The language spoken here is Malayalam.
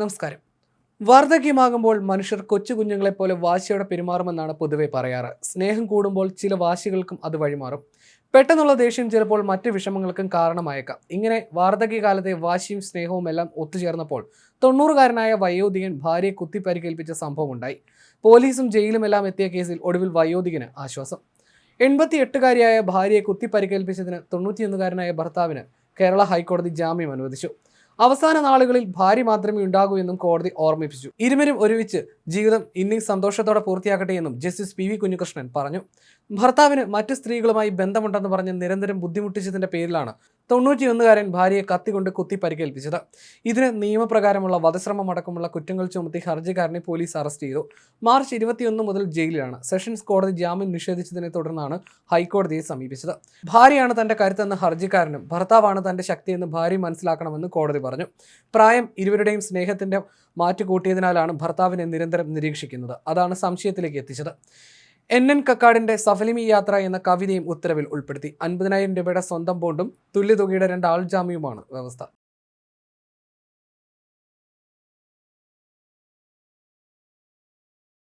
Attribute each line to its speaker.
Speaker 1: നമസ്കാരം. വാർദ്ധക്യമാകുമ്പോൾ മനുഷ്യർ കൊച്ചു കുഞ്ഞുങ്ങളെ പോലെ വാശിയോടെ പെരുമാറുമെന്നാണ് പൊതുവെ പറയാറ്. സ്നേഹം കൂടുമ്പോൾ ചില വാശികൾക്കും അത് വഴിമാറും. പെട്ടെന്നുള്ള ദേഷ്യം ചിലപ്പോൾ മറ്റു വിഷമങ്ങൾക്കും കാരണമായേക്കാം. ഇങ്ങനെ വാർദ്ധക്യകാലത്തെ വാശിയും സ്നേഹവും എല്ലാം ഒത്തുചേർന്നപ്പോൾ തൊണ്ണൂറുകാരനായ വയോധികൻ ഭാര്യയെ കുത്തി പരിക്കേൽപ്പിച്ച സംഭവമുണ്ടായി. പോലീസും ജയിലുമെല്ലാം എത്തിയ കേസിൽ ഒടുവിൽ വയോധികന് ആശ്വാസം. എൺപത്തി എട്ടുകാരിയായ ഭാര്യയെ കുത്തി പരിക്കേൽപ്പിച്ചതിന് തൊണ്ണൂറ്റിയൊന്നുകാരനായ ഭർത്താവിന് കേരള ഹൈക്കോടതി ജാമ്യം അനുവദിച്ചു. അവസാന നാളുകളിൽ ഭാര്യ മാത്രമേ ഉണ്ടാകൂ എന്നും കോടതി ഓർമ്മിപ്പിച്ചു. ഇരുവരും ഒരുമിച്ച് ജീവിതം ഇന്നിംഗ് സന്തോഷത്തോടെ പൂർത്തിയാക്കട്ടെ എന്നും ജസ്റ്റിസ് പി വി കുഞ്ഞികൃഷ്ണൻ പറഞ്ഞു. ഭർത്താവിന് മറ്റ് സ്ത്രീകളുമായി ബന്ധമുണ്ടെന്ന് പറഞ്ഞ് നിരന്തരം ബുദ്ധിമുട്ടിച്ചതിന്റെ പേരിലാണ് തൊണ്ണൂറ്റിയൊന്നുകാരൻ ഭാര്യയെ കത്തികൊണ്ട് കുത്തി പരിക്കേൽപ്പിച്ചത്. ഇതിന് നിയമപ്രകാരമുള്ള വധശ്രമം അടക്കമുള്ള കുറ്റങ്ങൾ ചുമത്തി ഹർജിക്കാരനെ പോലീസ് അറസ്റ്റ് ചെയ്തു. മാർച്ച് ഇരുപത്തിയൊന്ന് മുതൽ ജയിലിലാണ്. സെഷൻസ് കോടതി ജാമ്യം നിഷേധിച്ചതിനെ തുടർന്നാണ് ഹൈക്കോടതിയെ സമീപിച്ചത്. ഭാര്യയാണ് തന്റെ കരുത്തെന്ന് ഹർജിക്കാരനും ഭർത്താവാണ് തന്റെ ശക്തിയെന്ന് ഭാര്യ മനസ്സിലാക്കണമെന്ന് കോടതി പറഞ്ഞു. പ്രായം ഇരുവരുടെയും സ്നേഹത്തിന്റെ മാറ്റുകൂട്ടിയതിനാലാണ് ഭർത്താവിനെ നിരന്തരം നിരീക്ഷിക്കുന്നത്. അതാണ് സംശയത്തിലേക്ക് എത്തിച്ചത്. എൻ എൻ കക്കാടിന്റെ സഫലിമി യാത്ര എന്ന കവിതയും ഉത്തരവിൽ ഉൾപ്പെടുത്തി. അൻപതിനായിരം രൂപയുടെ സ്വന്തം ബോണ്ടും തുല്യതുകയുടെ രണ്ട് ആൾ ജാമ്യവുമാണ് വ്യവസ്ഥ.